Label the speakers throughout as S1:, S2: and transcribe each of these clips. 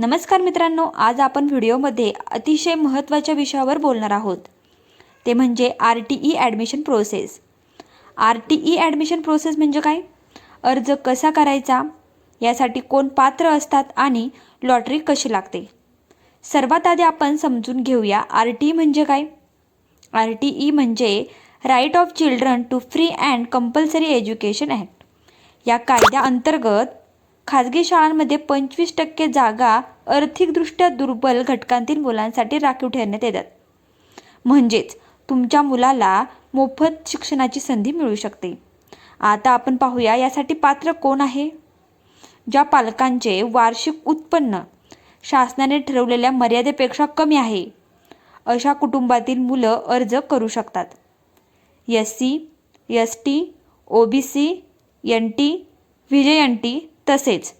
S1: नमस्कार मित्रांनो आज आपण व्हिडिओमध्ये अतिशय महत्त्वाच्या विषयावर बोलणार आहोत. ते म्हणजे R T E admission process. R T E admission process म्हणजे काय? अर्ज कसा करायचा? यासाठी कोण पात्र असतात आणि लॉटरी कशी लागते? सर्वात आधी आपण समजून घेऊया आर टी ई म्हणजे काय? आर टी ई म्हणजे right of children to free and compulsory education act या कायद्याअंतर्गत खाजगी शाळांमध्ये पंचवीस टक्के जागा आर्थिकदृष्ट्या दुर्बल घटकांतील मुलांसाठी राखीव ठेवण्यात येतात. म्हणजेच तुमच्या मुलाला मोफत शिक्षणाची संधी मिळू शकते. आता आपण पाहूया यासाठी पात्र कोण आहे? ज्या पालकांचे वार्षिक उत्पन्न शासनाने ठरवलेल्या मर्यादेपेक्षा कमी आहे अशा कुटुंबातील मुलं अर्ज करू शकतात. S C S T O B C N T विजय एन टी तसेच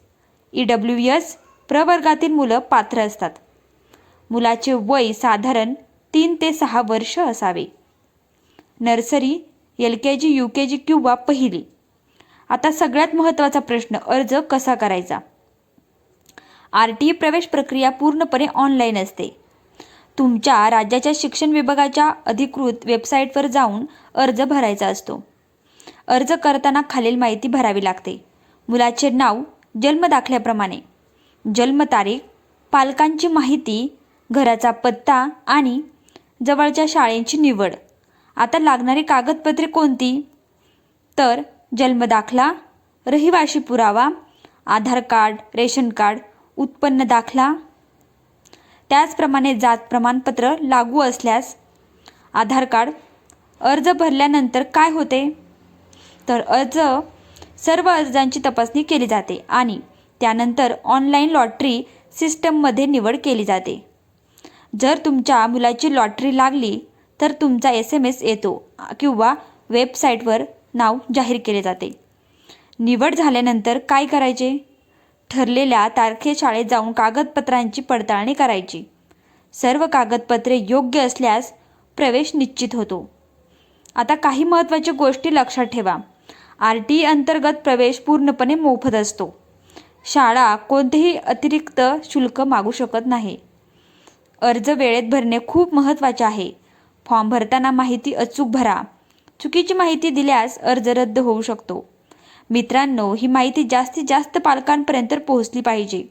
S1: ई डब्ल्यू एस प्रवर्गातील मुलं पात्र असतात. मुलाचे वय साधारण तीन ते सहा वर्ष असावे. Nursery L K G U K G किंवा पहिली. आता सगळ्यात महत्त्वाचा प्रश्न अर्ज कसा करायचा? आर टी ई प्रवेश प्रक्रिया पूर्णपणे ऑनलाईन असते. तुमच्या राज्याच्या शिक्षण विभागाच्या अधिकृत वेबसाईटवर जाऊन अर्ज भरायचा असतो. अर्ज करताना खालील माहिती भरावी लागते. मुलाचे नाव जन्मदाखल्याप्रमाणे जन्मतारीख पालकांची माहिती घराचा पत्ता आणि जवळच्या शाळेची निवड. आता लागणारी कागदपत्रे कोणती? तर जन्मदाखला रहिवाशी पुरावा आधार कार्ड रेशन कार्ड उत्पन्न दाखला. त्याचप्रमाणे जात प्रमाणपत्र लागू असल्यास आधार कार्ड अर्ज भरल्यानंतर काय होते? तर अर्ज सर्व अर्जांची तपासणी केली जाते आणि त्यानंतर ऑनलाईन लॉटरी सिस्टममध्ये निवड केली जाते. जर तुमच्या मुलाची लॉटरी लागली तर तुमचा एस एम एस येतो किंवा वेबसाईटवर नाव जाहीर केले जाते. निवड झाल्यानंतर काय करायचे? ठरलेल्या तारखे शाळेत जाऊन कागदपत्रांची पडताळणी करायची. सर्व कागदपत्रे योग्य असल्यास प्रवेश निश्चित होतो. आता काही महत्त्वाच्या गोष्टी लक्षात ठेवा. आर टी ई अंतर्गत प्रवेश पूर्णपणे मोफत असतो. शाळा कोणतेही अतिरिक्त शुल्क मागू शकत नाही. अर्ज वेळेत भरणे खूप महत्त्वाचे आहे. फॉर्म भरताना माहिती अचूक भरा. चुकीची माहिती दिल्यास अर्ज रद्द होऊ शकतो. मित्रांनो ही माहिती जास्तीत जास्त पालकांपर्यंत पोहोचली पाहिजे.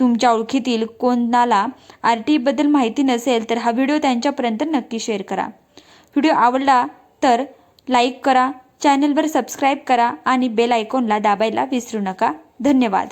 S1: तुमच्या ओळखीतील कोणाला आर टी ईबद्दल माहिती नसेल तर हा व्हिडिओ त्यांच्यापर्यंत नक्की शेअर करा. व्हिडिओ आवडला तर लाईक करा चॅनलवर सबस्क्राईब करा आणि बेल आयकॉनला दाबायला विसरू नका. धन्यवाद.